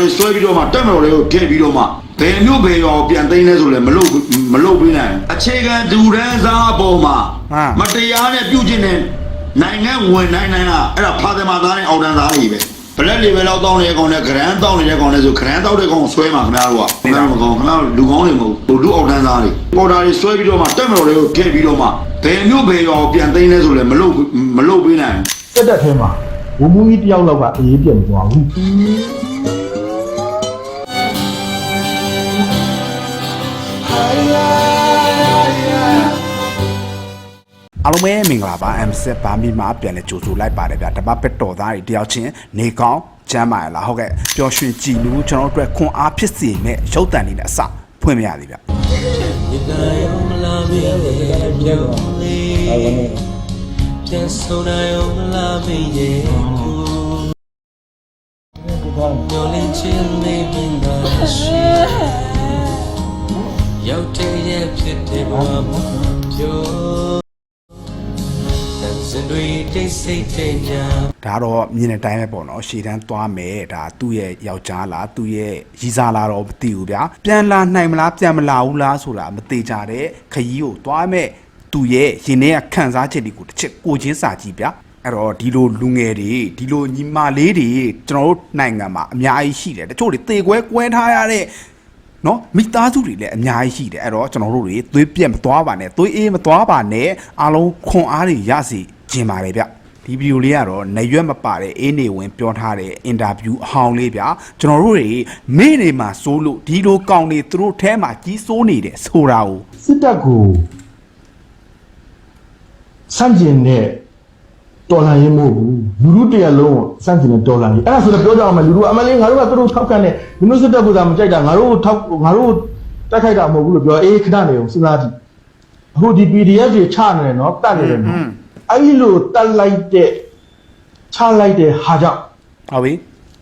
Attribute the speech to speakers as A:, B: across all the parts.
A: တွေဆွဲပြီးတော့မှတက်မတော်တွေကိုထည့်ပြီးတော့မှဘယ်မျိုးဘယ်ရောပြန်သိမ်းလဲဆိုလည်းမလုပ်မလုပ်ပေးနိုင်ဘူးအခြေခံဒူရန်စားအပေါ်မှာ
B: ဟမ်
A: မတရားနဲ့ပြုကျင့်တဲ့နိုင်ငံဝင်နိုင်နိုင်တာအဲ့ဒါဖာသမသားနဲ့အော်တန်သားတွေပဲဘလက်လေပဲလောက်တောင်းနေတဲ့ကောင်နဲ့ဂရန်တောင်းနေတဲ့ကောင်နဲ့ဆိုဂရန်တောက်တဲ့ကောင်ကိုဆွဲမှာခင်ဗျားတို့ကခင်ဗျားတို့မကောင်းခင်ဗျားတို့လူကောင်းတွေမဟုတ်ဘူးလူအော်တန်သားတွေပေါ်တာတွေဆွဲပြီးတော့မှတက်မတော်တွေကိုထည့်ပြီးတော့မှဘယ်မျိုးဘယ်ရောပြန်သိမ်းလဲဆိုလည်းမလုပ်မလုပ်ပေးနိုင်ဘူး
C: စက်တက်ထဲမှာဝမူကြီးတယောက်လောက်ကအေးပြတ်မသွားဘူး
B: အားလုံးပဲမင်္ဂလာပါ M7 ဘာမီမှာပြန်လဲကြိုဆိုလိုက်ပါတယ်ဗျာတပတ်ပက်တော်သားတွေတယောက်ချင်းနေကောင်းကျမ်းပါရလားဟုတ်ကဲ့ပျော်ရွှင်ကြည်နူးကျွန်တော်တို့အတွက်ခွန်အားဖြစ်စေမဲ့ရုပ်တံနေနဲ့အစဖွင့်မရသေးဗျ
D: ဒီကရုံမလာမေးလေပြောင်းလေပြန်ဆုံးနိုင်အောင်မလာမေးရဲ့မျောလင်းချင်းနေမင်းသာရှိရောက်တဲ့ရဲ့ဖြစ်တဲ့ဘဝမှာပြောတန် စင်တွေတိတ်ဆိတ်တဲ့ညာ
B: ဒါတော့မြင်တဲ့အတိုင်းပဲပေါ့နော်ရှေ့တန်းသွားမယ်ဒါသူ့ရဲ့ယောက်ျားလားသူ့ရဲ့ရီးစားလားတော့မသိဘူးဗျာပြန်လာနိုင်မလားပြန်မလာဘူးလားဆိုတာမသေးကြတဲ့ခရီးကိုသွားမဲ့သူ့ရဲ့ရင်ထဲကခန်းစားချက်တွေကိုတစ်ချက်ကိုချင်းစာကြည့်ဗျာအဲ့တော့ဒီလိုလူငယ်တွေဒီလိုညီမလေးတွေကျွန်တော်တို့နိုင်ငံမှာအများကြီးရှိတယ်တချို့တွေတေကွဲကွဲထားရတဲ့နော်မိသားစုတွေလည်းအများကြီးရှိတယ်အဲ့တော့ကျွန်တော်တို့တွေသွေးပြက်မသွားပါနဲ့သွေးအေးမသွားပါနဲ့အားလုံးခွန်အားတွေရစီ ခြင်းပါတယ်ဗျဒီဗီဒီယိုလေးကတော့နေရွက်မပါတဲ့အေးနေဝင်ပြောထားတဲ့အင်တာဗျူးအဟောင်းလေးဗျကျွန်တော်တို့တွေမိနေမှာစိုးလို့ဒီလိုကောင်းနေသူတို့ထဲမှာကြီးစိုးနေတယ်ဆိုတာကို
C: စစ်တပ်ကိုစန့်ကျင်တဲ့တော်လှန်ရေးမဟုတ်ဘူးလူလူတရလုံးကိုစန့်ကျင်တဲ့တော်လှန်ရေးအဲ့ဒါဆိုတော့ပြောကြအောင်မယ်လူလူအမလေးငါတို့ကသူတို့ထောက်ခံတဲ့လူမျိုးစစ်တပ်ကသာမကြိုက်တာငါတို့ကိုထောက်ငါတို့ကိုတိုက်ခိုက်တာမဟုတ်ဘူးလို့ပြောအေးခဏနေအောင်စဉ်းစားကြည့်အခုဒီ PDF တွေချနေတယ်နော်တတ်နေတယ်နော် အဲ့ဒီလိုတတ်လိုက်တဲ့ချလိုက်တဲ့ဟာကြောင့်
B: ဟုတ်ပြီ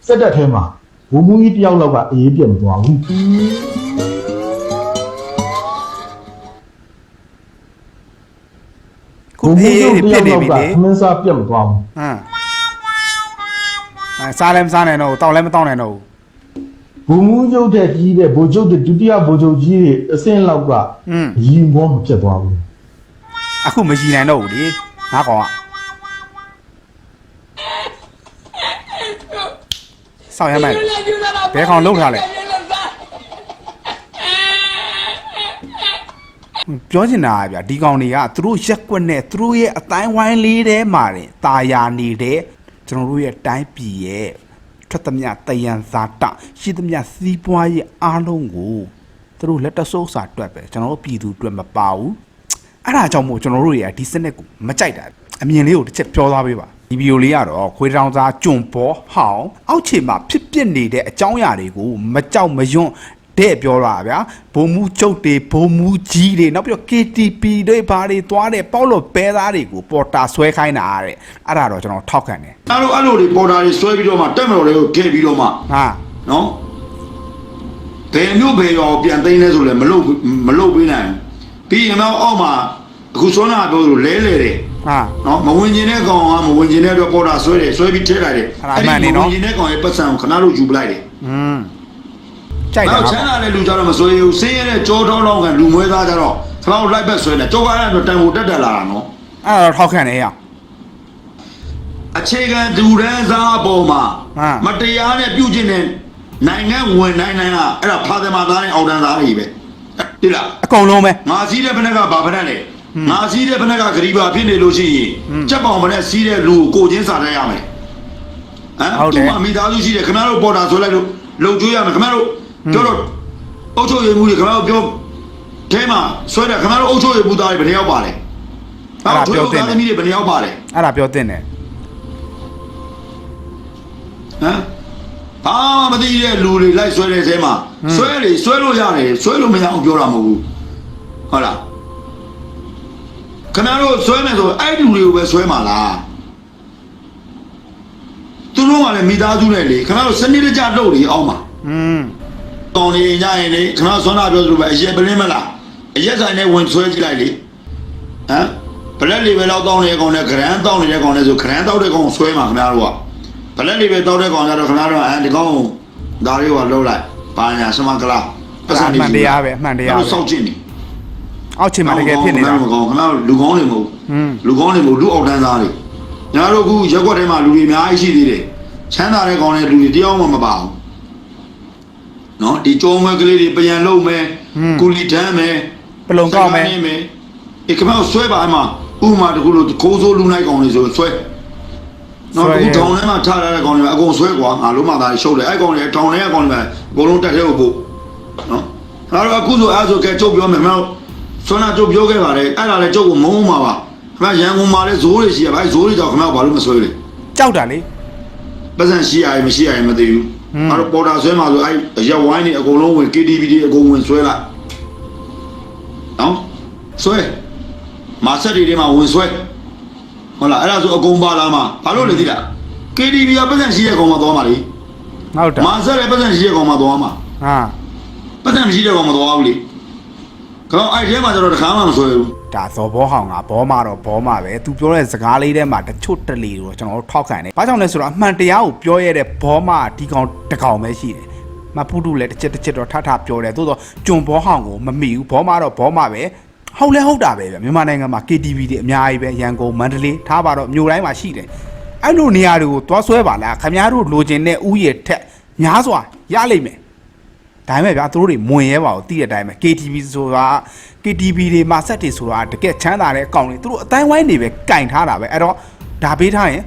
C: စက်တက်ထဲမှာဝမူကြီးတယောက်လောက်ကအေးပြတ်မသွားဘူး
B: ခုအေးတွေပြစ်နေပြီလေ
C: ခမင်းစားပြတ်မသွားဘူး
B: ဟမ်အဲစားလည်းမစားနိုင်တော့ဘူးတောက်လည်းမတောက်နိုင်တော့ဘူး
C: ဘုံမူးချုပ်တဲ့ကြီးတဲ့ဘိုလ်ချုပ်တဲ့ဒုတိယဘိုလ်ချုပ်ကြီးတွေအစင်းလောက်က
B: อืม
C: ရီမောမဖြစ်သွားဘူး
B: အခုမကြည်နိုင်တော့ဘူးလေ ငါကောင်ကစောင့်ရမ်းလိုက်ဘယ်ကောင်လှုပ်ထားလဲပြောချင်တာကဗျာဒီကောင်တွေကသူတို့ရက်ကွက်နဲ့သူတို့ရဲ့အတိုင်းဝိုင်းလေးထဲမှာတင်ตาယာနေတဲ့ကျွန်တော်တို့ရဲ့တိုင်းပြည်ရဲ့ထွက်သမျှတယံဇာတရှိသမျှစီးပွားရေးအားလုံးကိုသူတို့လက်တဆုပ်စာတွက်ပဲကျွန်တော်တို့ပြည်သူတွက်မပါဘူး အဲ့ဒါကြောင့်မို့ကျွန်တော်တို့တွေကဒီစနစ်ကိုမကြိုက်တာအမြင်လေးကိုတစ်ချက်ပြောသွားပေးပါဒီဗီဒီယိုလေးကတော့ခွေးတောင်သားကျွံပေါ်ဟောင်းအောက်ခြေမှာဖြစ်ပျက်နေတဲ့အကြောင်းအရာတွေကိုမကြောက်မရွံ့တဲ့ပြောတာဗျာဘုံမူကျုပ်တွေဘုံမူကြီးတွေနောက်ပြီးတော့ KTP တွေဘာတွေသွားတဲ့ပေါ့လို့ပဲသားတွေကိုပေါ်တာဆွဲခိုင်းတာတဲ့အဲ့ဒါတော့ကျွန်တော်ထောက်ခံတယ်
A: အဲ့လိုအဲ့လိုတွေပေါ်တာတွေဆွဲပြီးတော့မှတက်မတော်တွေကိုထည့်ပြီးတော့မှ
B: ဟာ
A: နော်ဘယ်မျိုးဘယ်ရောပြန်သိမ်းလဲဆိုလည်းမလုပ်မလုပ်ပေးနိုင်ဘူး ပြီးရင်တော့အောက်မှာအခုဆွမ်းနာပြောလို့လဲလဲတယ်
B: ဟာ
A: နော်မဝင်ကျင်တဲ့ကောင်ကမဝင်ကျင်တဲ့အတွက်ပေါ်တာဆွဲတယ်ဆွဲပြီးထည့်လိုက်တယ်
B: အဲ့ဒါမှန်နေနော်
A: မဝင်ကျင်တဲ့ကောင်ရဲ့ပတ်စံကိုခဏလို့ယူပလိုက်တယ်
B: อืมကြိုက်တယ်
A: နောက်
B: ငါ
A: ချမ်းသာတဲ့လူကြတော့မဆွဲဘူးဆင်းရဲတဲ့ကြောထောင်းလောင်းကလူမွေးသားကြတော့ခဏလို့လိုက်ဘက်ဆွဲတယ်ကြောကားရတော့တန်ဖို့တက်တက်လာတာနော်
B: အဲ့ဒါတော့ထောက်ခံတယ်ရ
A: အခြေခံဒူရန်စားအပေါ်မှာ
B: ဟမ်
A: မတရားနဲ့ပြုကျင့်တဲ့နိုင်ငံဝင်နိုင်နိုင်တာအဲ့ဒါဖာသမသားနဲ့အော်တန်သားတွေပဲ တိလား
B: အကုန်လုံးပဲ
A: ငါစီးတဲ့ဘက်ကဘာဖက်နဲ့လဲငါစီးတဲ့ဘက်ကဂရီဘာဖြစ်နေလို့ရှိရင်ချက်ပေါင်မနဲ့စီးတဲ့လူကိုကိုချင်းစာတတ်ရမယ်ဟမ်သူ့မှာမိသားစုရှိတယ်ခင်ဗျားတို့ပေါ်တာဆွဲလိုက်လို့လုံကျွေးရမယ်ခင်ဗျားတို့ပြောတော့အုတ်ချုပ်ရည်မှုတွေခင်ဗျားတို့ပြောအဲမှာဆွဲတယ်ခင်ဗျားတို့အုတ်ချုပ်ရည်မှုသားတွေဘယ်နှယောက်ပါလဲဟုတ်ပြောတယ်သမီးတွေဘယ်နှယောက်ပါလဲ
B: အဲ့ဒါပြောတင်တယ်
A: ဟမ် ဘာမှမသိတဲ့လူတွေလိုက်ဆွဲတဲ့အဲမှာဆွဲလေဆွဲလို့ရတယ်ဆွဲလို့မရအောင်ပြောတာမဟုတ်ဘူးဟုတ်လားခင်ဗျားတို့ဆွဲမယ်ဆိုအဲ့ဒီလူတွေကိုပဲဆွဲမှာလားသူတို့ကလည်းမိသားစုနဲ့လေခင်ဗျားတို့စနစ်တကျလုပ်လေအောင်ပါ
B: อืม
A: တောင်းနေကြရင်လေခင်ဗျားဆွမ်းနာပြောသလိုပဲအရက်ပလင်းမလားအရက်ဆိုင်နဲ့ဝင်ဆွဲကြည့်လိုက်လေဟမ်ဘလက်လေးပဲလောက်တောင်းနေတဲ့ကောင်နဲ့ဂရန်တောင်းနေတဲ့ကောင်နဲ့ဆိုဂရန်တောက်တဲ့ကောင်ကိုဆွဲမှာခင်ဗျားတို့က ဘလက်လေးပဲတောက်တဲ့ကောင်ကြတော့ခင်ဗျားတို့ကအဲဒီကောင်ကိုဒါလေးကလှုပ်လိုက်ပါညာစမကလာ
B: အမှန်တရားပဲအမှန်တရားပဲ
A: စောက်ကျင်နေ
B: အောက်ချင်မှာတကယ်ဖြစ်နေတာ
A: မကောင်းခဏလူကောင်းတွေမဟုတ်
B: อืม
A: လူကောင်းတွေမဟုတ်လူအောက်တန်းသားတွေညာတို့အခုရက်ွက်ထဲမှာလူတွေအများကြီးရှိသေးတယ်ချမ်းသာတဲ့ကောင်းတဲ့လူတွေတရားမှမပါဘူးနော်ဒီကြုံဝဲကလေးတွေပြန်လုံးမယ်ကုလီတန်းမယ်
B: ပလုံကောက်မယ်
A: မယ်အေးခမောက်ဆွဲပါအမဥမာတခုလို့ခိုးစိုးလူနိုင်ကောင်းတွေဆိုဆွဲ နော်အခုတောင်ထဲမှာထားရတဲ့ကောင်းတွေအကုန်ဆွဲကွာငါလုံးမသားရှုပ်တယ်အဲ့ကောင်းတွေတောင်ထဲကကောင်းတွေအကုန်လုံးတက်ထဲကိုပို့နော်အဲ့တော့အခုဆိုအဲ့ဆိုကဲကျုပ်ပြောမယ်ခမောက်ဆွမ်းနာကျုပ်ပြောခဲ့ပါတယ်အဲ့ဒါလည်းကျုပ်ကိုမုန်းမှာပါခမောက်ရန်ကုန်မှာလည်းဇိုးတွေရှိရပါအဲ့ဇိုးတွေကြောင့်ခမောက်ဘာလို့မဆွဲလဲ
B: ကြောက်တာလေ
A: ပတ်စံရှိရရင်မရှိရရင်မသိဘူး
B: ဟွန်း
A: အဲ့တော့ပေါ်တာဆွဲမှာဆိုအဲ့ရက်ဝိုင်းတွေအကုန်လုံးဝင် KTV တွေအကုန်ဝင်ဆွဲလိုက်နော်ဆွဲမာဆက်တွေထဲမှာဝင်ဆွဲ ဟုတ်လားအဲ့ဒါဆိုအကုန်ပါလာမှာဘာလို့လဲသိလား KTV ကပတ်စံရှိတဲ့ကောင်မှသွားမှာလေ
B: ဟုတ်တာ
A: မာဆက်ရဲ့ပတ်စံရှိတဲ့ကောင်မှသွားမှာ
B: ဟာ
A: ပတ်စံမရှိတဲ့ကောင်မှသွားဘူးလေကောင်အဲ့ထဲမှာကျတော့တခါမှမဆွဲဘူး
B: ဒါဇော်ဘောဟောင်ကဘောမတော့ဘောမပဲသူပြောတဲ့စကားလေးထဲမှာတချို့တလီတော့ကျွန်တော်တို့ထောက်ခံတယ်။ဘာကြောင့်လဲဆိုတော့အမှန်တရားကိုပြောရတဲ့ဘောမဒီကောင်တကောင်ပဲရှိတယ်။မပူတူလည်းတစ်ချက်တစ်ချက်တော့ထထပြောတယ်။သို့တော့ဂျွန်ဘောဟောင်ကိုမမိဘူးဘောမတော့ဘောမပဲ။ ဟုတ်လဲဟုတ်တာပဲဗျမြန်မာနိုင်ငံမှာ KTV တွေအများကြီးပဲရန်ကုန်မန္တလေးထားပါတော့မြို့တိုင်းမှာရှိတယ်။အဲ့လိုနေရာတွေကိုသွားဆွဲပါလားခင်ဗျားတို့လိုချင်တဲ့ဥယျာဉ်ထက်များစွာရလိမ့်မယ်။ဒါပေမဲ့ဗျာသူတို့တွေမဝင်ရဲပါဘူးတိတဲ့အတိုင်းပဲ KTV ဆိုတာ KTV တွေမှာဆက်တွေဆိုတာတကယ်ချမ်းသာတဲ့အကောင်တွေသူတို့အတိုင်းဝိုင်းနေပဲကင်ထားတာပဲအဲ့တော့ဒါပေးထားရင်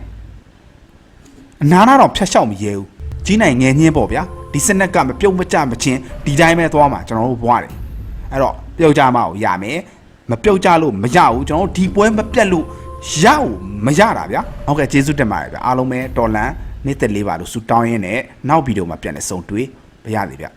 B: အနာနာတော့ဖြတ်လျှောက်မရဲဘူးကြီးနိုင်ငယ်ညင်းပေါ့ဗျာဒီစနက်ကမပြုတ်မကြမချင်းဒီတိုင်းပဲသွားမှာကျွန်တော်တို့ဘွားတယ်အဲ့တော့ပြုတ်ကြမှာကိုရမယ် မပြုတ်ကြလို့မရဘူးကျွန်တော်တို့ဒီပွဲမပြတ်လို့ရအောင်မရတာဗျာဟုတ်ကဲ့ကျေးဇူးတင်ပါတယ်ဗျာအားလုံးပဲတော်လန်နေ့သက်လေးပါလို့ဆူတောင်းရင်းနဲ့နောက်ဗီဒီယိုမှာပြန်လည်ဆုံတွေ့ပါရစေဗျာ